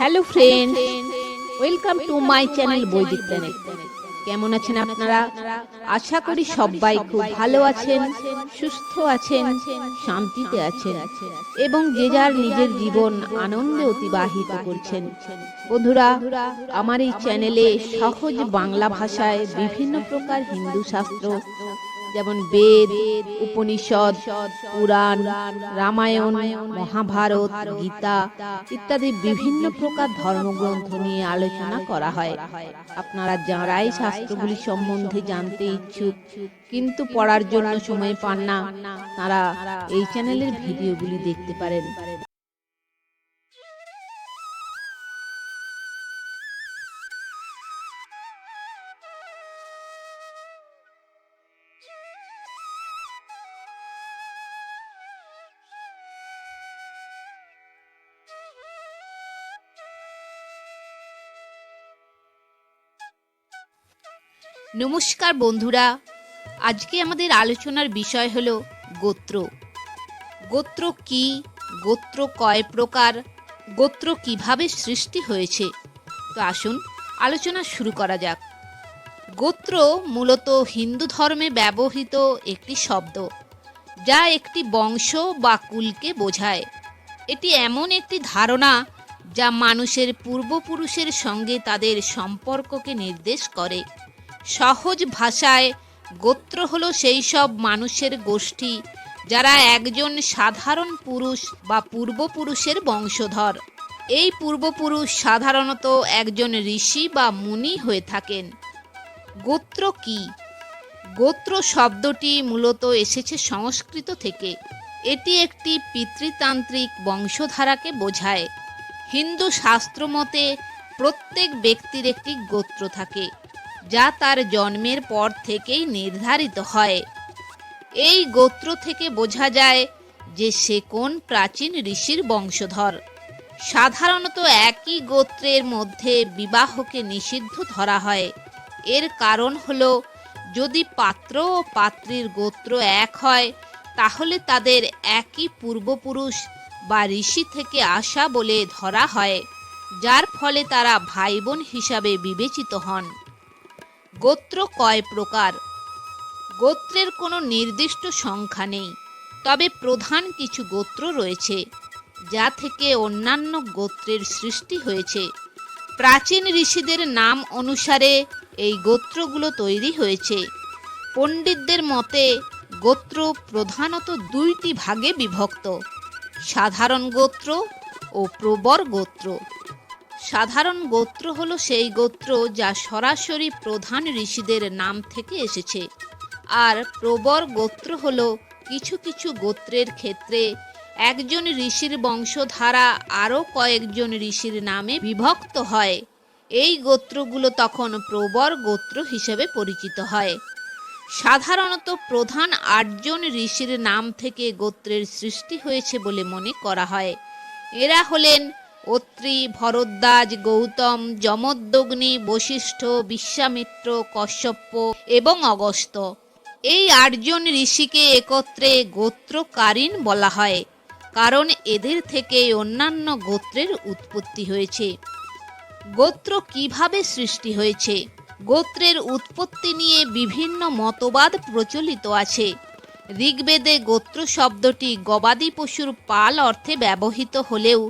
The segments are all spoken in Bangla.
Hello friend welcome to my channel Vaidik planet কেমন আছেন আপনারা? আশা করি সবাই খুব ভালো আছেন, সুস্থ আছেন, শান্তিতে আছেন এবং যে যার নিজের জীবন আনন্দে অতিবাহিত করছেন। বন্ধুরা, আমার এই চ্যানেলে সহজ বাংলা ভাষায় বিভিন্ন প্রকার হিন্দু শাস্ত্র যেমন বেদ, উপনিষদ, পুরাণ, রামায়ণ, মহাভারত, গীতা ইত্যাদি বিভিন্ন প্রকার ধর্মগ্রন্থ নিয়ে আলোচনা করা হয়। আপনারা যারাই শাস্ত্রগুলি সম্বন্ধে জানতে ইচ্ছুক, কিন্তু পড়ার জন্য সময় পান না, তারা এই চ্যানেলের ভিডিওগুলি দেখতে পারেন। নমস্কার বন্ধুরা। আজকে আমাদের আলোচনার বিষয় হলো গোত্র। গোত্র কি? গোত্র কয় প্রকার? গোত্র কীভাবে সৃষ্টি হয়েছে? তো আসুন আলোচনা শুরু করা যাক। গোত্র মূলত হিন্দু ধর্মে ব্যবহৃত একটি শব্দ, যা একটি বংশ বা কুলকে বোঝায়। এটি এমন একটি ধারণা যা মানুষের পূর্বপুরুষের সঙ্গে তাদের সম্পর্ককে নির্দেশ করে। সহজ ভাষায় গোত্র হলো সেই সব মানুষের গোষ্ঠী, যারা একজন সাধারণ পুরুষ বা পূর্বপুরুষের বংশধর। এই পূর্বপুরুষ সাধারণত একজন ঋষি বা মুনি হয়ে থাকেন। গোত্র কি? গোত্র শব্দটি মূলত এসেছে সংস্কৃত থেকে। এটি একটি পিতৃতান্ত্রিক বংশধারাকে বোঝায়। হিন্দু শাস্ত্র মতে প্রত্যেক ব্যক্তির একটি গোত্র থাকে। যা তার জন্মের পর থেকেই নির্ধারিত হয়। এই গোত্র থেকে বোঝা যায় যে সে কোন প্রাচীন ঋষির বংশধর। সাধারণত একই গোত্রের মধ্যে বিবাহকে নিষিদ্ধ ধরা হয়। এর কারণ হল, যদি পাত্র ও পাত্রীর গোত্র এক হয়, তাহলে তাদের একই পূর্বপুরুষ বা ঋষি থেকে আসা বলে ধরা হয়, যার ফলে তারা ভাই বোন হিসাবে বিবেচিত হন। গোত্র কয় প্রকার? গোত্রের কোনো নির্দিষ্ট সংখ্যা নেই, তবে প্রধান কিছু গোত্র রয়েছে, যা থেকে অন্যান্য গোত্রের সৃষ্টি হয়েছে। প্রাচীন ঋষিদের নাম অনুসারে এই গোত্রগুলো তৈরি হয়েছে। পণ্ডিতদের মতে, গোত্র প্রধানত দুইটি ভাগে বিভক্ত, সাধারণ গোত্র ও প্রবর গোত্র। সাধারণ গোত্র হল সেই গোত্র যা সরাসরি প্রধান ঋষিদের নাম থেকে এসেছে। আর প্রবর গোত্র হল কিছু কিছু গোত্রের ক্ষেত্রে একজন ঋষির বংশধারা আরও কয়েকজন ঋষির নামে বিভক্ত হয়। এই গোত্রগুলো তখন প্রবর গোত্র হিসেবে পরিচিত হয়। সাধারণত প্রধান আটজন ঋষির নাম থেকে গোত্রের সৃষ্টি হয়েছে বলে মনে করা হয়। এরা হলেন অত্রি ভরদ্বাজ গৌতম, যমদ্দগ্নি, বশিষ্ঠ, বিশ্বামিত্র কশ্যপ্য এবং অগস্ত। এই আটজন ঋষিকে একত্রে গোত্রকারীন বলা হয়, কারণ এদের থেকে অন্যান্য গোত্রের উৎপত্তি হয়েছে। গোত্র কীভাবে সৃষ্টি হয়েছে? গোত্রের উৎপত্তি নিয়ে বিভিন্ন মতবাদ প্রচলিত আছে। ঋগ্বেদে গোত্র শব্দটি গবাদি পশুর পাল অর্থে ব্যবহৃত হলেও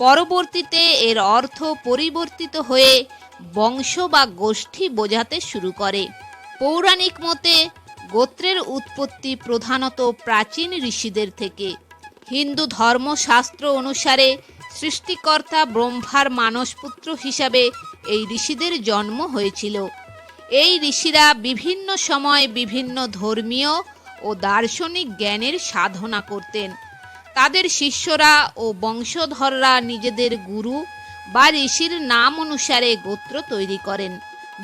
পরবর্তীতে এর অর্থ পরিবর্তিত হয়ে বংশ বা গোষ্ঠী বোঝাতে শুরু করে। পৌরাণিক মতে গোত্রের উৎপত্তি প্রধানত প্রাচীন ঋষিদের থেকে। হিন্দু ধর্মশাস্ত্র অনুসারে সৃষ্টিকর্তা ব্রহ্মার মানসপুত্র হিসাবে এই ঋষিদের জন্ম হয়েছিল। এই ঋষিরা বিভিন্ন সময় বিভিন্ন ধর্মীয় ও দার্শনিক জ্ঞানের সাধনা করতেন। তাদের শিষ্যরা ও বংশধররা নিজেদের গুরু বা ঋষির নাম অনুসারে গোত্র তৈরি করেন,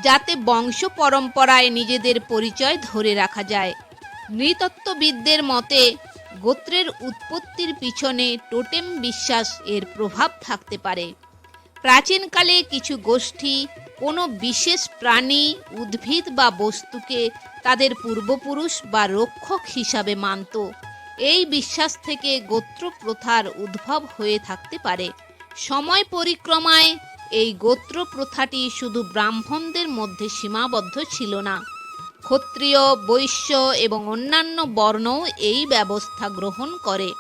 যাতে বংশ পরম্পরায় নিজেদের পরিচয় ধরে রাখা যায়। নৃতত্ত্ববিদদের মতে, গোত্রের উৎপত্তির পিছনে টোটেম বিশ্বাস এর প্রভাব থাকতে পারে। প্রাচীনকালে কিছু গোষ্ঠী কোনো বিশেষ প্রাণী, উদ্ভিদ বা বস্তুকে তাদের পূর্বপুরুষ বা রক্ষক হিসাবে মানত। এই বিশ্বাস থেকে গোত্র প্রথার উদ্ভব হয়ে থাকতে পারে। সময় পরিক্রমায় এই গোত্র প্রথাটি শুধু ব্রাহ্মণদের মধ্যে সীমাবদ্ধ ছিল না। ক্ষত্রিয়, বৈশ্য এবং অন্যান্য বর্ণও এই ব্যবস্থা গ্রহণ করে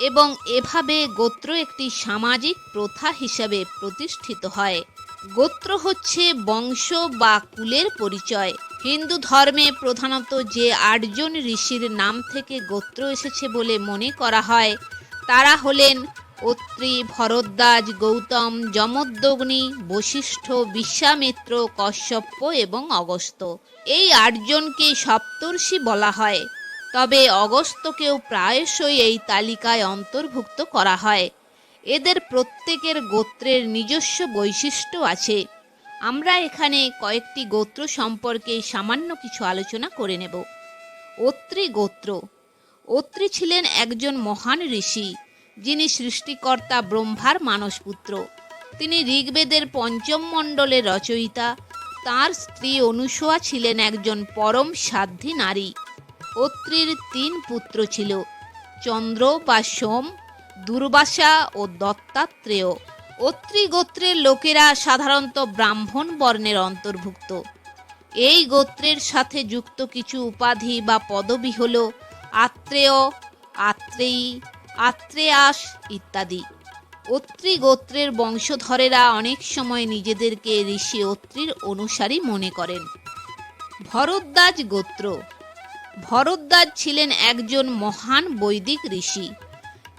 এবং এভাবে গোত্র একটি সামাজিক প্রথা হিসাবে প্রতিষ্ঠিত হয়। গোত্র হচ্ছে বংশ বা কুলের পরিচয়। হিন্দু ধর্মে প্রধানত যে আটজন ঋষির নাম থেকে গোত্র এসেছে বলে মনে করা হয়, তারা হলেন অত্রি, ভরদ্বাজ, গৌতম, যমদ্দগ্নি, বশিষ্ঠ, বিশ্বামিত্র কশ্যপ্য এবং অগস্ত। এই আটজনকে সপ্তর্ষি বলা হয়, তবে অগস্ত্যকেও প্রায়শই এই তালিকায় অন্তর্ভুক্ত করা হয়। এদের প্রত্যেকের গোত্রের নিজস্ব বৈশিষ্ট্য আছে। আমরা এখানে কয়েকটি গোত্র সম্পর্কে সামান্য কিছু আলোচনা করে নেব। অত্রি গোত্র অত্রি ছিলেন একজন মহান ঋষি, যিনি সৃষ্টিকর্তা ব্রহ্মার মানসপুত্র। তিনি ঋগ্বেদের পঞ্চম মণ্ডলের রচয়িতা। তার স্ত্রী অনুসোয়া ছিলেন একজন পরম সাধ্বী নারী। অত্রির তিন পুত্র ছিল, চন্দ্র বা সোম, দুর্বাসা ও দত্তাত্রেয়। অত্রি গোত্রের লোকেরা সাধারণত ব্রাহ্মণ বর্ণের অন্তর্ভুক্ত। এই গোত্রের সাথে যুক্ত কিছু উপাধি বা পদবি হল আত্রেয়, আত্রেয়ী, আত্রেয়াস ইত্যাদি। অত্রি গোত্রের বংশধরেরা অনেক সময় নিজেদেরকে ঋষি অত্রির অনুসারী মনে করেন। ভরদ্বাজ গোত্র। ভরদ্বাজ ছিলেন একজন মহান বৈদিক ঋষি।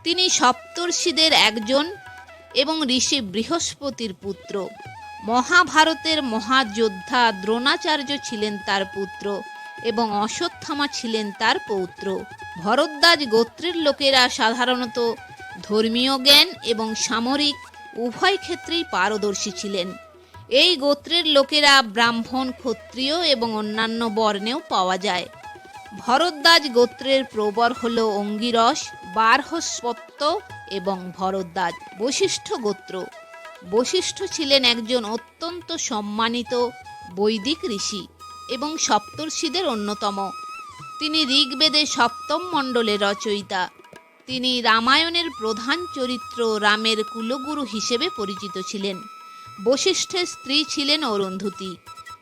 তিনি সপ্তর্ষিদের একজন এবং ঋষি বৃহস্পতির পুত্র। মহাভারতের মহাযোদ্ধা দ্রোণাচার্য ছিলেন তার পুত্র এবং অশ্বত্থামা ছিলেন তার পৌত্র। ভরদ্বাজ গোত্রের লোকেরা সাধারণত ধর্মীয় জ্ঞান এবং সামরিক উভয় ক্ষেত্রেই পারদর্শী ছিলেন। এই গোত্রের লোকেরা ব্রাহ্মণ, ক্ষত্রিয় এবং অন্যান্য বর্ণেও পাওয়া যায়। ভরদ্বাজ গোত্রের প্রবর হল অঙ্গিরস, বার্হস্পত্য এবং ভরদ্বাজ বশিষ্ঠ গোত্র। বশিষ্ঠ ছিলেন একজন অত্যন্ত সম্মানিত বৈদিক ঋষি এবং সপ্তর্ষিদের অন্যতম। তিনি ঋগ্বেদে সপ্তম মণ্ডলের রচয়িতা। তিনি রামায়ণের প্রধান চরিত্র রামের কুলগুরু হিসেবে পরিচিত ছিলেন। বশিষ্ঠের স্ত্রী ছিলেন অরুন্ধতী।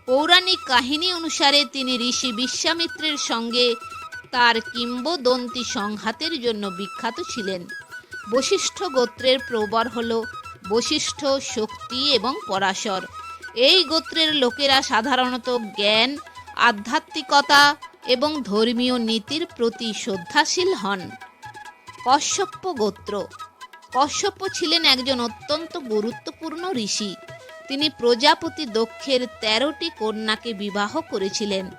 পৌরাণিক কাহিনী অনুসারে তিনি ঋষি বিশ্বামিত্রের সঙ্গে তার কিংবদন্তি সংঘাতের জন্য বিখ্যাত ছিলেন। বশিষ্ঠ গোত্রের প্রবর হল, বশিষ্ঠ শক্তি এবং পরাশর। এই গোত্রের লোকেরা সাধারণত জ্ঞান, আধ্যাত্মিকতা এবং ধর্মীয় নীতির প্রতি শ্রদ্ধাশীল হন। কশ্যপ্য গোত্র। কশ্যপ্য ছিলেন একজন অত্যন্ত গুরুত্বপূর্ণ ঋষি। তিনি প্রজাপতি দক্ষের তেরোটি কন্যাকে বিবাহ করেছিলেন।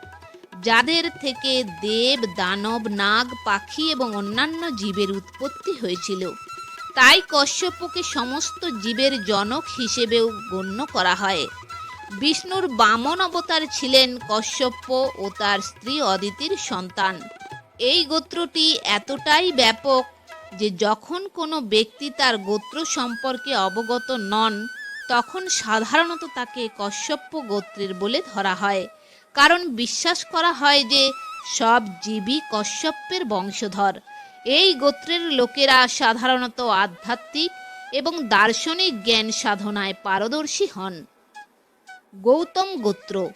যাদের থেকে দেব, দানব, নাগ, পাখি এবং অন্যান্য জীবের উৎপত্তি হয়েছিল, তাই কশ্যপকে সমস্ত জীবের জনক হিসেবেও গণ্য করা হয়। বিষ্ণুর বামন অবতার ছিলেন কশ্যপ্য ও তার স্ত্রী অদিতির সন্তান। এই গোত্রটি এতটাই ব্যাপক যে যখন কোনো ব্যক্তি তার গোত্র সম্পর্কে অবগত নন, তখন সাধারণত তাকে কশ্যপ্য গোত্রের বলে ধরা হয়। কারণ বিশ্বাস করা হয় যে সব জীবই কশ্যপের বংশধর। এই গোত্রের লোকেরা সাধারণত আধ্যাত্মিক এবং দার্শনিক জ্ঞান সাধনায় পারদর্শী হন। গৌতম গোত্র।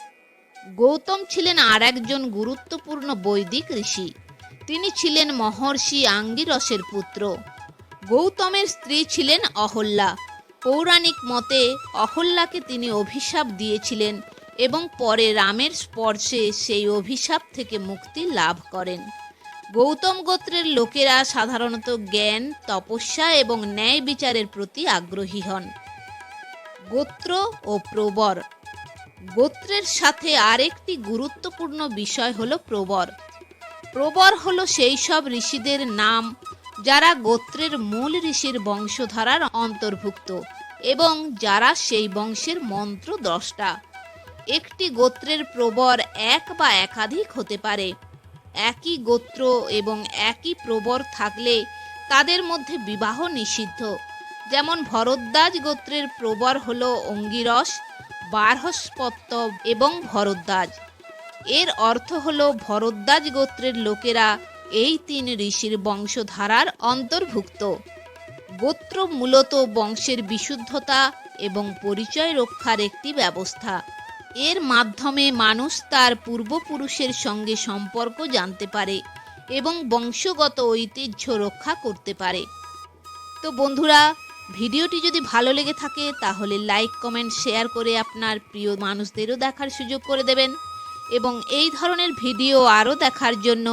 গৌতম ছিলেন আর একজন গুরুত্বপূর্ণ বৈদিক ঋষি। তিনি ছিলেন মহর্ষি আঙ্গিরসের পুত্র। গৌতমের স্ত্রী ছিলেন অহল্যা। পৌরাণিক মতে অহল্যাকে তিনি অভিশাপ দিয়েছিলেন এবং পরে রামের স্পর্শে সেই অভিশাপ থেকে মুক্তি লাভ করেন। গৌতম গোত্রের লোকেরা সাধারণত জ্ঞান, তপস্যা এবং ন্যায় বিচারের প্রতি আগ্রহী হন। গোত্র ও প্রবর। গোত্রের সাথে আরেকটি গুরুত্বপূর্ণ বিষয় হল প্রবর। প্রবর হলো সেই সব ঋষিদের নাম যারা গোত্রের মূল ঋষির বংশধারার অন্তর্ভুক্ত এবং যারা সেই বংশের মন্ত্র দ্রষ্টা একটি গোত্রের প্রবর এক বা একাধিক হতে পারে। একই গোত্র এবং একই প্রবর থাকলে তাদের মধ্যে বিবাহ নিষিদ্ধ। যেমন ভরদ্বাজ গোত্রের প্রবর হল অঙ্গিরস, বার্হস্পত্য এবং ভরদ্বাজ। এর অর্থ হল ভরদ্বাজ গোত্রের লোকেরা এই তিন ঋষির বংশধারার অন্তর্ভুক্ত। গোত্র মূলত বংশের বিশুদ্ধতা এবং পরিচয় রক্ষার একটি ব্যবস্থা। এর মাধ্যমে মানুষ তার পূর্বপুরুষের সঙ্গে সম্পর্ক জানতে পারে এবং বংশগত ঐতিহ্য রক্ষা করতে পারে। তো বন্ধুরা, ভিডিওটি যদি ভালো লেগে থাকে, তাহলে লাইক, কমেন্ট, শেয়ার করে আপনার প্রিয় মানুষদেরও দেখার সুযোগ করে দেবেন এবং এই ধরনের ভিডিও আরও দেখার জন্য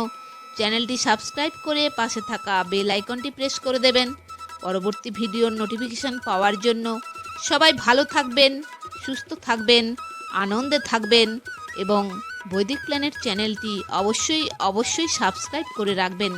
চ্যানেলটি সাবস্ক্রাইব করে পাশে থাকা বেল আইকনটি প্রেস করে দেবেন। পরবর্তী ভিডিওর নোটিফিকেশন পাওয়ার জন্য সবাই ভালো থাকবেন, সুস্থ থাকবেন। আনন্দে থাকবেন এবং বৈদিক প্ল্যানের চ্যানেলটি অবশ্যই অবশ্যই সাবস্ক্রাইব করে রাখবেন।